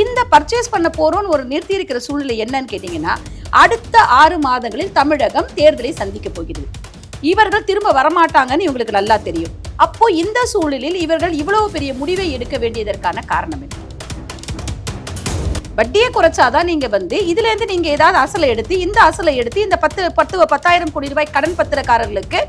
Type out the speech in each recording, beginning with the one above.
இந்த பர்ச்சேஸ் பண்ண போறோம்னு ஒரு நிறுத்தி இருக்கிற சூழ்நிலை என்னன்னு கேட்டீங்கன்னா அடுத்த ஆறு மாதங்களில் தமிழகம் தேர்தலை சந்திக்க போகிறது. இவர்கள் திரும்ப வரமாட்டாங்கன்னு இவங்களுக்கு நல்லா தெரியும். அப்போ இந்த சூழலில் இவர்கள் இவ்வளவு பெரிய முடிவை எடுக்க வேண்டியதற்கான காரணம் என்ன? வட்டியை குறைச்சாதான் நீங்க வந்து இதுல இருந்து நீங்க ஏதாவது அசலை எடுத்து இந்த அசலை எடுத்து இந்த பத்து பத்து பத்தாயிரம் கோடி ரூபாய் கடன் பத்திரக்காரர்களுக்கு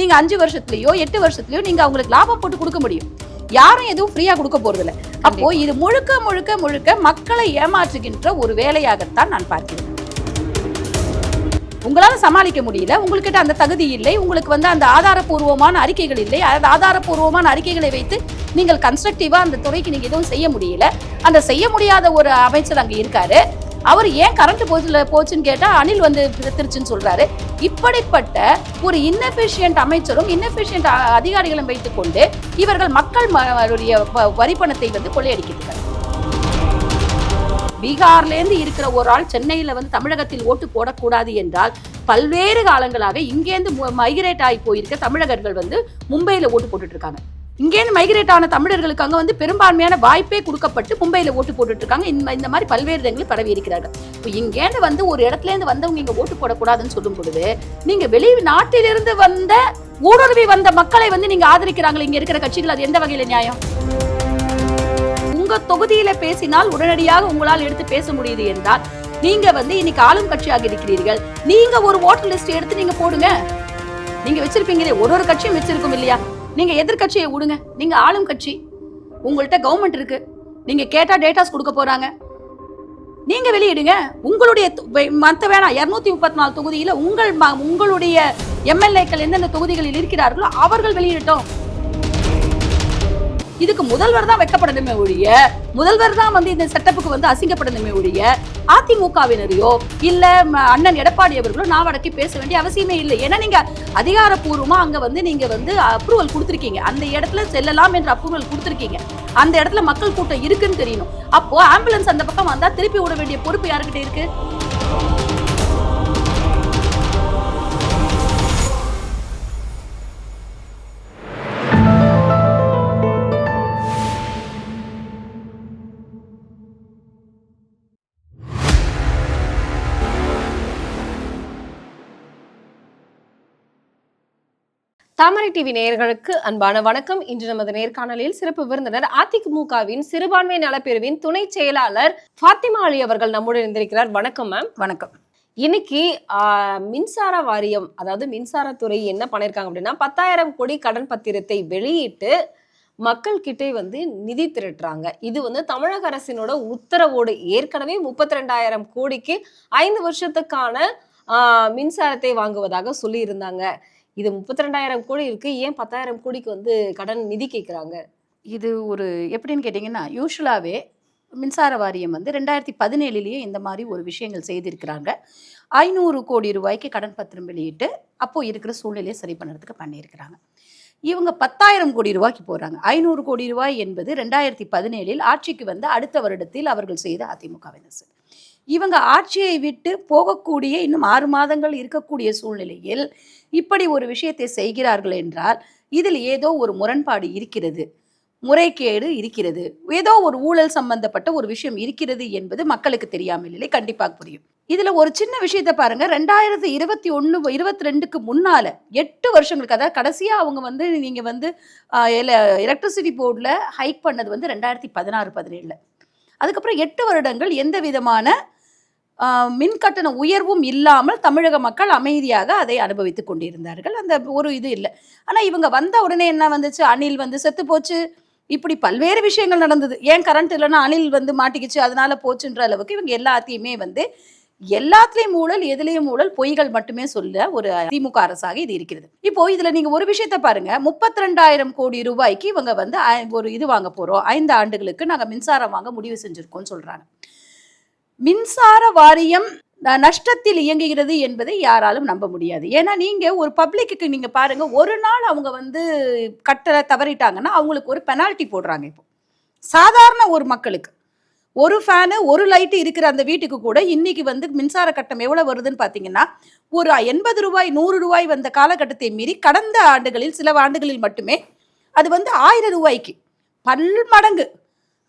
நீங்க அஞ்சு வருஷத்துலயோ எட்டு வருஷத்துலயோ நீங்க அவங்களுக்கு லாபம் போட்டு கொடுக்க முடியும். யாரும் எதுவும் ஃப்ரீயா கொடுக்க போறது இல்ல அப்போ இது முழுக்க முழுக்க முழுக்க மக்களை ஏமாற்றுகின்ற ஒரு வேலையாகத்தான் நான் பார்க்கிறேன். உங்களால சமாளிக்க முடியல உங்ககிட்ட அந்த தகுதி இல்லை உங்களுக்கு வந்து அந்த ஆதாரப்பூர்வமான அறிக்கைகள் இல்லை அதாவது ஆதாரப்பூர்வமான அறிக்கைகளை வைத்து நீங்கள் கன்ஸ்ட்ரக்டிவா அந்த துறைக்கு நீங்க எதுவும் செய்ய முடியல. அந்த செய்ய முடியாத ஒரு அமைச்சர் அங்க இருக்காரு. அவர் ஏன் கரண்ட் போச்சு போச்சுன்னு கேட்டா அனில் வந்து திருச்சுன்னு சொல்றாரு. இப்படிப்பட்ட ஒரு இன்னெஃபிஷியன்ட் அமைச்சரும் இன்னெஃபிஷியன்ட் அதிகாரிகளும் வைத்துக்கொண்டு இவர்கள் மக்கள் ம- வ- வரி பணத்தை வந்து கொள்ளையடிக்கிறார்கள் பீகார்லேருந்து இருக்கிற ஒரு ஆள் சென்னையில வந்து தமிழகத்தில் ஓட்டு போடக்கூடாது என்றால் பல்வேறு காலங்களாக இங்கேருந்து மைக்ரேட் ஆகி போயிருக்க தமிழகர்கள் வந்து மும்பையில ஓட்டு போட்டுட்டு இருக்காங்க. இங்கேருந்து மைக்ரேட் ஆன தமிழர்களுக்கு அங்கே வந்து பெரும்பான்மையான வாய்ப்பே கொடுக்கப்பட்டு மும்பையில் ஓட்டு போட்டுட்டு இருக்காங்க இந்த இந்த மாதிரி பல்வேறு இடங்களில் பரவி இருக்கிறார்கள் இப்போ இங்கேருந்து வந்து ஒரு இடத்துல இருந்து வந்தவங்க இங்கே ஓட்டு போடக்கூடாதுன்னு சொல்லும் பொழுது நீங்கள் வெளி நாட்டிலிருந்து வந்த ஊடுருவி வந்த மக்களை வந்து நீங்கள் ஆதரிக்கிறாங்களே இங்கே இருக்கிற கட்சிகள் அது எந்த வகையில் நியாயம்? உங்க தொகுதியில பேசினால் உடனடியாக உங்களால் எடுத்து பேச முடியுது என்றால் நீங்க வந்து இன்னைக்கு ஆளும் கட்சியாக இருக்கிறீர்கள். நீங்க ஒரு ஓட்டர் லிஸ்ட் எடுத்து நீங்க போடுங்க. நீங்க வச்சிருப்பீங்களே ஒரு ஒரு கட்சியும் வச்சிருக்கும் இல்லையா? நீங்க எதிர்க்கட்சியை விடுங்க நீங்க ஆளும் கட்சி. உங்கள்கிட்ட கவர்மெண்ட் இருக்கு. நீங்க கேட்டா டேட்டாஸ் கொடுக்க போறாங்க. நீங்க வெளியிடுங்க. உங்களுடைய தொ- வே- மத்த வேணாம். இரநூத்தி முப்பத்தி நாலு தொகுதியில உங்கள் ம- உங்களுடைய எம்எல்ஏக்கள் எந்தெந்த தொகுதிகளில் இருக்கிறார்களோ அவர்கள் வெளியிடட்டும். இதுக்கு முதல்வர் தான் வைக்கப்படணுமே ஒழிய முதல்வர் தான் வந்து இந்த செட்டப்புக்கு வந்து அசிங்கப்படணுமே ஒழிய அதிமுகவினரையோ இல்ல ம, அண்ணன் எடப்பாடி அவர்களோ நான் வடக்கி பேச வேண்டிய அவசியமே இல்லை. ஏன்னா நீங்க அதிகாரப்பூர்வமா அங்க வந்து நீங்க வந்து அப்ரூவல் கொடுத்துருக்கீங்க. அந்த இடத்துல செல்லலாம் என்ற அப்ரூவல் கொடுத்துருக்கீங்க. அந்த இடத்துல மக்கள் கூட்டம் இருக்குன்னு தெரியணும். அப்போ ஆம்புலன்ஸ் அந்த பக்கம் வந்தா திருப்பி விட வேண்டிய பொறுப்பு யாருக்கிட்ட இருக்கு? தாமரை டிவி நேயர்களுக்கு அன்பான வணக்கம். இன்று நமது நேர்காணலில் சிறப்பு விருந்தினர் அதிமுகவின் சிறுபான்மை நலப்பிரிவின் துணை செயலாளர் ஃபாத்திமா அலி அவர்கள் நம்முடன் இருந்திருக்கிறார் வணக்கம் மேம் வணக்கம். இன்னைக்கு மின்சார வாரியம் அதாவது மின்சாரத்துறை என்ன பண்ணிருக்காங்க அப்படின்னா பத்தாயிரம் கோடி கடன் பத்திரத்தை வெளியிட்டு மக்கள் கிட்டே வந்து நிதி திரட்டுறாங்க. இது வந்து தமிழக அரசினோட உத்தரவோடு ஏற்கனவே முப்பத்தி ரெண்டாயிரம் கோடிக்கு ஐந்து வருஷத்துக்கான மின்சாரத்தை வாங்குவதாக சொல்லி இருந்தாங்க இது முப்பத்தி ரெண்டாயிரம் கோடி இருக்கு. ஏன் பத்தாயிரம் கோடிக்கு வந்து கடன் நிதி கேட்குறாங்க இது ஒரு எப்படின்னு கேட்டிங்கன்னா யூஸ்வலாகவே மின்சார வாரியம் வந்து ரெண்டாயிரத்தி பதினேழுலேயே இந்த மாதிரி ஒரு விஷயங்கள் செய்திருக்கிறாங்க. ஐநூறு கோடி ரூபாய்க்கு கடன் பத்திரம் வெளியிட்டு அப்போது இருக்கிற சூழ்நிலையை சரி பண்ணுறதுக்கு பண்ணியிருக்கிறாங்க. இவங்க பத்தாயிரம் கோடி ரூபாய்க்கு போகிறாங்க ஐநூறு கோடி ரூபாய் என்பது ரெண்டாயிரத்தி பதினேழில் ஆட்சிக்கு வந்து அடுத்த வருடத்தில் அவர்கள் செய்த அதிமுகவினர் இவங்க ஆட்சியை விட்டு போகக்கூடிய இன்னும் ஆறு மாதங்கள் இருக்கக்கூடிய சூழ்நிலையில் இப்படி ஒரு விஷயத்தை செய்கிறார்கள் என்றால் இதில் ஏதோ ஒரு முரண்பாடு இருக்கிறது முறைகேடு இருக்கிறது ஏதோ ஒரு ஊழல் சம்பந்தப்பட்ட ஒரு விஷயம் இருக்கிறது என்பது மக்களுக்கு தெரியாமல் இல்லை கண்டிப்பாக புரியும். இதுல ஒரு சின்ன விஷயத்தை பாருங்க ரெண்டாயிரத்தி இருபத்தி ஒன்று இருபத்தி ரெண்டுக்கு முன்னால எட்டு வருஷங்களுக்கு அதாவது கடைசியா அவங்க வந்து நீங்க வந்து எலக்ட்ரிசிட்டி போர்டில் ஹைக் பண்ணது வந்து ரெண்டாயிரத்தி பதினாறு பதினேழுல. அதுக்கப்புறம் எட்டு வருடங்கள் எந்த விதமான மின்கட்டண மின் கட்டண உயர்வும் இல்லாமல் தமிழக மக்கள் அமைதியாக அதை அனுபவித்து கொண்டிருந்தார்கள். அந்த ஒரு இது இல்லை. ஆனால் இவங்க வந்த உடனே என்ன வந்துச்சு? அணில் வந்து செத்து போச்சு. இப்படி பல்வேறு விஷயங்கள் நடந்தது. ஏன் கரண்ட் இல்லைன்னா அணில் வந்து மாட்டிக்கிச்சு அதனால போச்சுன்ற அளவுக்கு இவங்க எல்லாத்தையுமே வந்து எல்லாத்துலேயும் ஊழல் எதுலேயும் ஊழல் பொய்கள் மட்டுமே சொல்ல ஒரு திமுக அரசாக இது இருக்கிறது. இப்போ இதுல நீங்க ஒரு விஷயத்த பாருங்க. முப்பத்தி ரெண்டாயிரம் கோடி ரூபாய்க்கு இவங்க வந்து ஒரு இது வாங்க போறோம். ஐந்து ஆண்டுகளுக்கு நாங்க மின்சாரம் வாங்க முடிவு செஞ்சிருக்கோம்னு சொல்றாங்க. மின்சார வாரியம் நஷ்டத்தில் இயங்குகிறது என்பதை யாராலும் நம்ப முடியாது. ஏன்னா நீங்க ஒரு பப்ளிக்கு நீங்க பாருங்க ஒரு நாள் அவங்க வந்து கட்டளை தவறிட்டாங்கன்னா அவங்களுக்கு ஒரு பெனால்ட்டி போடுறாங்க இப்போ. சாதாரண ஒரு மக்களுக்கு. ஒரு ஃபேனு ஒரு லைட்டு இருக்கிற அந்த வீட்டுக்கு கூட இன்னைக்கு வந்து மின்சார கட்டம் எவ்வளோ வருதுன்னு பார்த்தீங்கன்னா ஒரு எண்பது ரூபாய் நூறு ரூபாய் வந்த காலகட்டத்தை மீறி கடந்த ஆண்டுகளில் சில ஆண்டுகளில் மட்டுமே அது வந்து ஆயிரம் ரூபாய்க்கு. பல்மடங்கு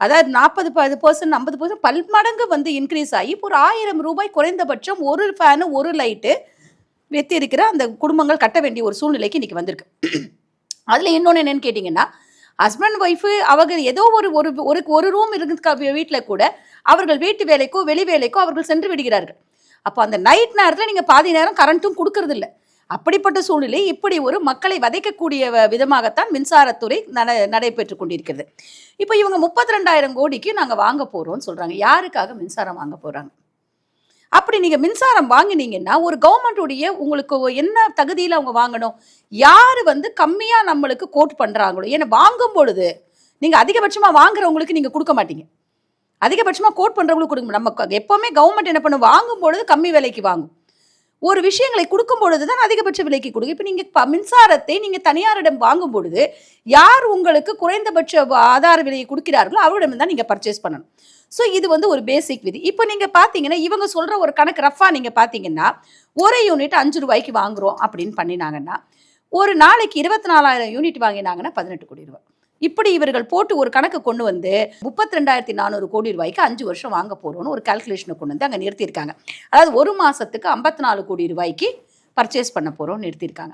அதாவது நாற்பது பர்சன்ட் ஐம்பது பர்சன்ட் பல்மடங்கு வந்து இன்க்ரீஸ் ஆகி இப்போ ஒரு ஆயிரம் ரூபாய் குறைந்தபட்சம் ஒரு ஃபேனு ஒரு லைட்டு வெத்தி இருக்கிற அந்த குடும்பங்கள் கட்ட வேண்டிய ஒரு சூழ்நிலைக்கு இன்னைக்கு வந்திருக்கு. அதில் இன்னொன்று என்னன்னு கேட்டிங்கன்னா ஹஸ்பண்ட் ஒய்ஃபு அவங்க ஏதோ ஒரு ஒரு ஒரு ஒரு ரூம் இருக்கு வீட்டில் கூட அவர்கள் வீட்டு வேலைக்கோ வெளி வேலைக்கோ அவர்கள் சென்று விடுகிறார்கள். அப்போ அந்த நைட் நேரத்தில் நீங்கள் பாதி நேரம் கரண்ட்டும் கொடுக்கறது அப்படிப்பட்ட சூழ்நிலை இப்படி ஒரு மக்களை வதைக்கக்கூடிய விதமாகத்தான் மின்சாரத்துறை நட நடைபெற்று கொண்டிருக்கிறது. இப்போ இவங்க முப்பத்தி ரெண்டாயிரம் கோடிக்கு நாங்கள் வாங்க போகிறோம்னு சொல்கிறாங்க யாருக்காக மின்சாரம் வாங்க போகிறாங்க அப்படி நீங்கள் மின்சாரம் வாங்கினீங்கன்னா ஒரு கவர்மெண்ட்டுடைய உங்களுக்கு என்ன தகுதியில் அவங்க வாங்கணும்? யார் வந்து கம்மியாக நம்மளுக்கு கோட் பண்ணுறாங்களோ ஏன்னா வாங்கும் பொழுது நீங்கள் அதிகபட்சமாக வாங்குறவங்களுக்கு நீங்கள் கொடுக்க மாட்டீங்க. அதிகபட்சமாக கோட் பண்ணுறவங்களுக்கு கொடுக்க நம்ம எப்போவுமே கவர்மெண்ட் என்ன பண்ணும்? வாங்கும் பொழுது கம்மி விலைக்கு வாங்கும். ஒரு விஷயங்களை கொடுக்கும் பொழுது தான் அதிகபட்ச விலைக்கு கொடுங்க இப்போ நீங்கள் மின்சாரத்தை நீங்கள் தனியாரிடம் வாங்கும் பொழுது யார் உங்களுக்கு குறைந்தபட்ச ஆதார விலையை கொடுக்கிறார்களோ அவரிடம் தான் நீங்கள் பர்ச்சேஸ் பண்ணணும். ஸோ இது வந்து ஒரு பேசிக் விதி. இப்போ நீங்கள் பார்த்தீங்கன்னா இவங்க சொல்கிற ஒரு கணக்கு ரஃபாக நீங்கள் பார்த்தீங்கன்னா ஒரு யூனிட் அஞ்சு ரூபாய்க்கு வாங்குறோம் அப்படின்னு பண்ணினாங்கன்னா ஒரு நாளைக்கு இருபத்தி நாலாயிரம் யூனிட் வாங்கினாங்கன்னா பதினெட்டு கோடி ரூபாய். இப்படி இவர்கள் போட்டு ஒரு கணக்கு கொண்டு வந்து முப்பத்தி ரெண்டாயிரத்தி நானூறு கோடி ரூபாய்க்கு அஞ்சு வருஷம் வாங்க போகிறோம்னு ஒரு கால்குலேஷனை கொண்டு வந்து அங்கே நிறுத்தியிருக்காங்க. அதாவது ஒரு மாதத்துக்கு ஐம்பத்தி நாலு கோடி ரூபாய்க்கு பர்ச்சேஸ் பண்ண போகிறோம்னு நிறுத்தியிருக்காங்க.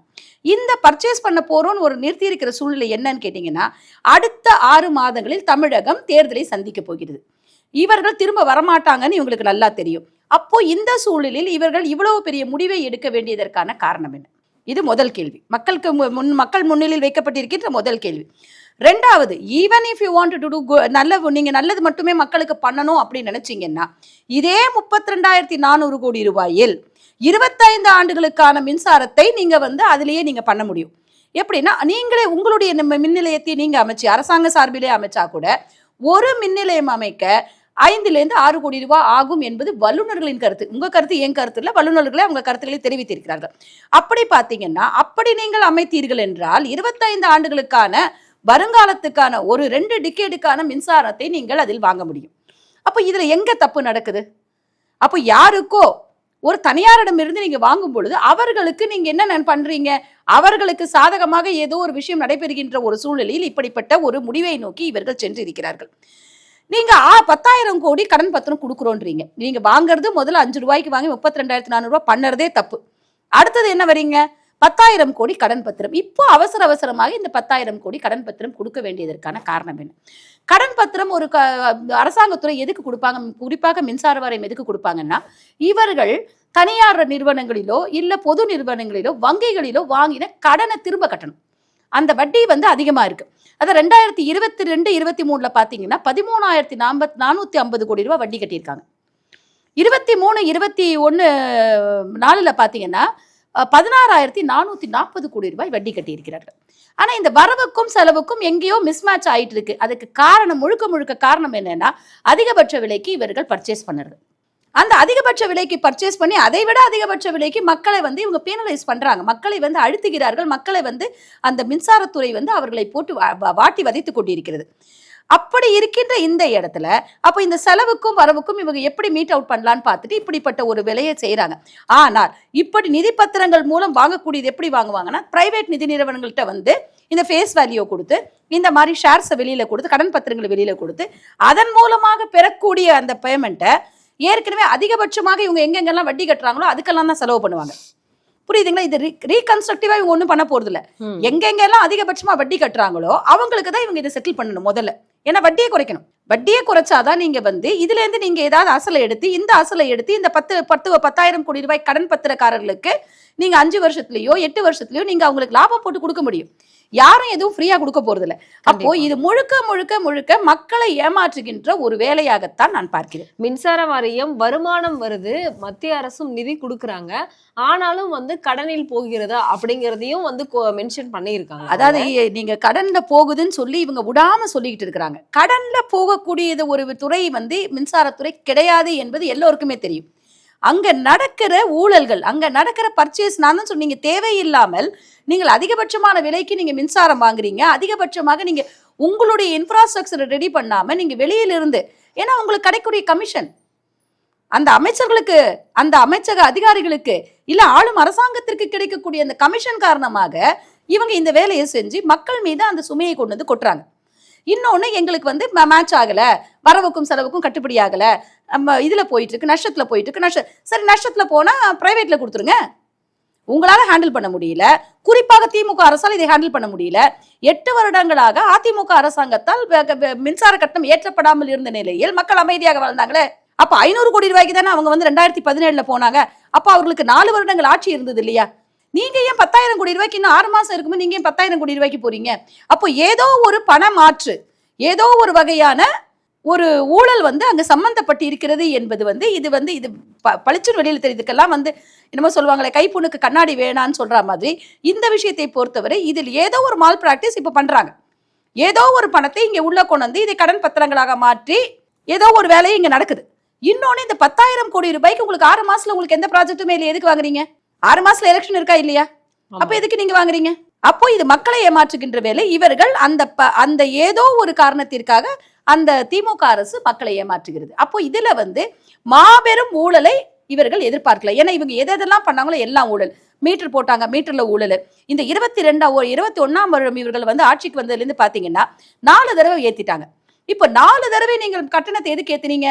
இந்த பர்ச்சேஸ் பண்ண போகிறோம்னு ஒரு நிறுத்தியிருக்கிற சூழ்நிலை என்னன்னு கேட்டிங்கன்னா அடுத்த ஆறு மாதங்களில் தமிழகம் தேர்தலை சந்திக்க போகிறது. இவர்கள் திரும்ப வரமாட்டாங்கன்னு இவங்களுக்கு நல்லா தெரியும். அப்போ இந்த சூழலில் இவர்கள் இவ்வளவு பெரிய முடிவை எடுக்க வேண்டியதற்கான காரணம் என்ன? இது முதல் கேள்வி. மக்களுக்கு மு- முன் மக்கள் முன்னிலையில் வைக்கப்பட்டிருக்கின்ற முதல் கேள்வி. ரெண்டாவது even if you want to do நல்ல நீங்கள் நல்லது மட்டுமே மக்களுக்கு பண்ணணும் அப்படின்னு நினச்சிங்கன்னா இதே முப்பத்தி ரெண்டாயிரத்தி நானூறு கோடி ரூபாயில் இருபத்தைந்து ஆண்டுகளுக்கான மின்சாரத்தை நீங்கள் வந்து அதிலேயே நீங்கள் பண்ண முடியும். எப்படின்னா நீங்களே உங்களுடைய நம்ம மின் நிலையத்தை நீங்கள் அமைச்சு அரசாங்க சார்பிலே அமைச்சா கூட ஒரு மின் நிலையம் அமைக்க ஐந்துலேருந்து ஆறு கோடி ரூபாய் ஆகும் என்பது வல்லுநர்களின் கருத்து. உங்க கருத்து என் கருத்து இல்லை வல்லுநர்களே அவங்க கருத்துக்களை தெரிவித்திருக்கிறார்கள். அப்படி பார்த்தீங்கன்னா அப்படி நீங்கள் அமைத்தீர்கள் என்றால் இருபத்தைந்து ஆண்டுகளுக்கான வருங்காலத்துக்கான ஒரு ரெண்டு டிக்கேடுக்கான மின்சாரத்தை நீங்கள் அதில் வாங்க முடியும். அப்போ இதில் எங்க தப்பு நடக்குது? அப்போ யாருக்கோ ஒரு தனியாரிடமிருந்து நீங்கள் நீங்க வாங்கும் பொழுது அவர்களுக்கு நீங்க என்ன பண்றீங்க? அவர்களுக்கு சாதகமாக ஏதோ ஒரு விஷயம் நடைபெறுகின்ற ஒரு சூழ்நிலையில் இப்படிப்பட்ட ஒரு முடிவை நோக்கி இவர்கள் சென்றிருக்கிறார்கள். நீங்க ஆ பத்தாயிரம் கோடி கடன் பத்திரம் கொடுக்குறோன்றீங்க. நீங்க வாங்குறது முதல்ல அஞ்சு ரூபாய்க்கு வாங்கி முப்பத்தி ரெண்டாயிரத்தி நானூறு ரூபாய் தப்பு. அடுத்தது என்ன வரீங்க? பத்தாயிரம் கோடி கடன் பத்திரம். இப்போ அவசர அவசரமாக இந்த பத்தாயிரம் கோடி கடன் பத்திரம் கொடுக்க வேண்டியதற்கான காரணம் என்ன? கடன் பத்திரம் ஒரு க அரசாங்கத்துறை எதுக்கு கொடுப்பாங்க? குறிப்பாக மின்சார வாரியம் எதுக்கு கொடுப்பாங்கன்னா இவர்கள் தனியார் நிறுவனங்களிலோ இல்லை பொது நிறுவனங்களிலோ வங்கிகளிலோ வாங்கின கடனை திரும்ப கட்டணும். அந்த வட்டி வந்து அதிகமாக இருக்குது அது ரெண்டாயிரத்தி இருபத்தி ரெண்டு இருபத்தி மூணில் பார்த்தீங்கன்னா பதிமூணாயிரத்தி நாற்பத் நானூற்றி ஐம்பது கோடி ரூபாய் வட்டி கட்டியிருக்காங்க. இருபத்தி மூணு இருபத்தி ஒன்று நாலில் பார்த்தீங்கன்னா பதினாறாயிரத்தி நானூற்றி நாற்பது கோடி ரூபாய் வட்டி கட்டியிருக்கிறார்கள். ஆனால் இந்த வரவுக்கும் செலவுக்கும் எங்கேயோ மிஸ்மேட்ச் ஆகிட்டு இருக்கு. அதுக்கு காரணம் முழுக்க முழுக்க காரணம் என்னென்னா அதிகபட்ச விலைக்கு இவர்கள் பர்ச்சேஸ் பண்ணுறது. அந்த அதிகபட்ச விலைக்கு பர்ச்சேஸ் பண்ணி அதை விட அதிகபட்ச விலைக்கு மக்களை வந்து இவங்க பீனலைஸ் பண்ணுறாங்க மக்களை வந்து அழுத்துகிறார்கள். மக்களை வந்து அந்த மின்சாரத்துறை வந்து அவர்களை போட்டு வா- வாட்டி வதைத்து கொண்டிருக்கிறது. அப்படி இருக்கின்ற இந்த இடத்துல அப்போ இந்த செலவுக்கும் வரவுக்கும் இவங்க எப்படி மீட் அவுட் பண்ணலான்னு பார்த்துட்டு இப்படிப்பட்ட ஒரு விலையை செய்கிறாங்க ஆனால் இப்படி நிதி பத்திரங்கள் மூலம் வாங்கக்கூடியது எப்படி வாங்குவாங்கன்னா பிரைவேட் நிதி நிறுவனங்கள்கிட்ட வந்து இந்த ஃபேஸ் வேல்யூ கொடுத்து இந்த மாதிரி ஷேர்ஸை வெளியில் கொடுத்து கடன் பத்திரங்களை வெளியில் கொடுத்து அதன் மூலமாக பெறக்கூடிய அந்த பேமெண்ட்டை ஏற்கனவே அதிகபட்சமாக இவங்க எங்கெங்கெல்லாம் வட்டி கட்டுறாங்களோ அதுக்கெல்லாம் தான் செலவு பண்ணுவாங்க. புரியுதுங்களா? இது ரீகன்ஸ்ட்ரக்டிவா இவங்க ஒன்றும் பண்ண போறது இல்ல ம். எங்கெங்கெல்லாம் அதிகபட்சமா வட்டி கட்டுறாங்களோ அவங்களுக்கு தான் இவங்க இதை செட்டில் பண்ணணும் முதல்ல. ஏன்னா வட்டியை குறைக்கணும். வட்டியை குறைச்சாதான் நீங்க வந்து இதுல இருந்து நீங்க ஏதாவது அசலை எடுத்து இந்த அசலை எடுத்து இந்த பத்து பத்து பத்தாயிரம் கோடி ரூபாய் கடன் பத்திரக்காரர்களுக்கு நீங்க அஞ்சு வருஷத்துலயோ எட்டு வருஷத்துலயோ நீங்க அவங்களுக்கு லாபம் போட்டு கொடுக்க முடியும். யாரும் எதுவும் ஃப்ரீயா கொடுக்க போறது இல்ல அப்போ. இது முழுக்க முழுக்க முழுக்க மக்களை ஏமாற்றுகின்ற ஒரு வேலையாகத்தான் நான் பார்க்கிறேன். மின்சார வாரியம் வருமானம் வருது மத்திய அரசும் நிதி கொடுக்கறாங்க. ஆனாலும் வந்து கடனில் போகிறதா அப்படிங்கறதையும் வந்து மென்ஷன் பண்ணியிருக்காங்க. அதாவது நீங்க கடன்ல போகுதுன்னு சொல்லி இவங்க விடாம சொல்லிக்கிட்டு இருக்கிறாங்க. கடன்ல போகக்கூடியது ஒரு துறை வந்து மின்சாரத்துறை கிடையாது என்பது எல்லோருக்குமே தெரியும். அங்க நடக்கிற ஊழல்கள் அங்க நடக்கிற பர்ச்சேஸ் நான் தான் சொன்னீங்க தேவையில்லாமல் நீங்கள் அதிகபட்சமான விலைக்கு நீங்க மின்சாரம் வாங்குறீங்க அதிகபட்சமாக நீங்க உங்களுடைய இன்ஃப்ராஸ்ட்ரக்சரை ரெடி பண்ணாம நீங்க வெளியிலிருந்து ஏன்னா உங்களுக்கு கிடைக்கூடிய கமிஷன் அந்த அமைச்சர்களுக்கு அந்த அமைச்சக அதிகாரிகளுக்கு இல்ல ஆளும் அரசாங்கத்திற்கு கிடைக்கக்கூடிய அந்த கமிஷன் காரணமாக இவங்க இந்த வேலையை செஞ்சு மக்கள் மீது அந்த சுமையை கொண்டு வந்து கொட்டுறாங்க. இன்னொன்று எங்களுக்கு வந்து மேட்ச் ஆகலை. வரவுக்கும் செலவுக்கும் கட்டுப்படி ஆகலை. நம்ம இதில் போயிட்டு இருக்கு போயிட்டுருக்கு போயிட்டு இருக்கு நஷ்ட சரி நஷ்டத்தில் போனால் ப்ரைவேட்டில் கொடுத்துருங்க. உங்களால் ஹேண்டில் பண்ண முடியல. குறிப்பாக திமுக அரசால் இதை ஹேண்டில் பண்ண முடியல. எட்டு வருடங்களாக அதிமுக அரசாங்கத்தால் மின்சார கட்டணம் ஏற்றப்படாமல் இருந்த நிலையில் மக்கள் அமைதியாக வாழ்ந்தாங்களே. அப்போ ஐநூறு கோடி ரூபாய்க்கு தானே அவங்க வந்து ரெண்டாயிரத்தி பதினேழில் போனாங்க. அப்போ அவர்களுக்கு நாலு வருடங்கள் ஆட்சி இருந்தது இல்லையா? நீங்க ஏன் பத்தாயிரம் கோடி ரூபாய்க்கு இன்னும் ஆறு மாசம் இருக்கும்போது நீங்க ஏன் பத்தாயிரம் கோடி ரூபாய்க்கு போறீங்க? அப்போ ஏதோ ஒரு பண மாற்று ஏதோ ஒரு வகையான ஒரு ஊழல் வந்து அங்கே சம்மந்தப்பட்டு இருக்கிறது என்பது வந்து இது வந்து இது ப- பளிச்சுன்னு வெளியில் தெரியுதுக்கெல்லாம் வந்து என்னமோ சொல்லுவாங்களே கைப்புண்ணுக்கு கண்ணாடி வேணான்னு சொல்கிற மாதிரி இந்த விஷயத்தை பொறுத்தவரை இதில் ஏதோ ஒரு மால் ப்ராக்டிஸ் இப்போ பண்ணுறாங்க ஏதோ ஒரு பணத்தை இங்கே உள்ளே கொண்டு வந்து இதை கடன் பத்திரங்களாக மாற்றி ஏதோ ஒரு வேலையை இங்கே நடக்குது. இன்னொன்று இந்த பத்தாயிரம் கோடி ரூபாய்க்கு உங்களுக்கு ஆறு மாதத்தில் உங்களுக்கு எந்த ப்ராஜெக்ட்டுமே இல்லை எதுக்கு வாங்குறீங்க? ஆறு மாசத்துல எலெக்ஷன் இருக்கா இல்லையா? அப்ப எதுக்கு நீங்க வாங்குறீங்க? அப்போ இது மக்களை ஏமாற்றுகின்ற வேலை. இவர்கள் அந்த அந்த ஏதோ ஒரு காரணத்திற்காக அந்த திமுக அரசு மக்களை ஏமாற்றுகிறது. அப்போ இதுல வந்து மாபெரும் ஊழலை இவர்கள் எதிர்பார்க்கல. ஏன்னா இவங்க எது எதெல்லாம் பண்ணாங்களோ எல்லாம் ஊழல். மீட்டர் போட்டாங்க மீட்டர்ல ஊழல். இந்த இருபத்தி ரெண்டாம் இருபத்தி ஒன்னாம் வருடம் இவர்கள் வந்து ஆட்சிக்கு வந்ததுல இருந்து பாத்தீங்கன்னா நாலு தடவை ஏத்திட்டாங்க. இப்போ நாலு தடவை நீங்கள் கட்டணத்தை எதுக்கு ஏத்துனீங்க?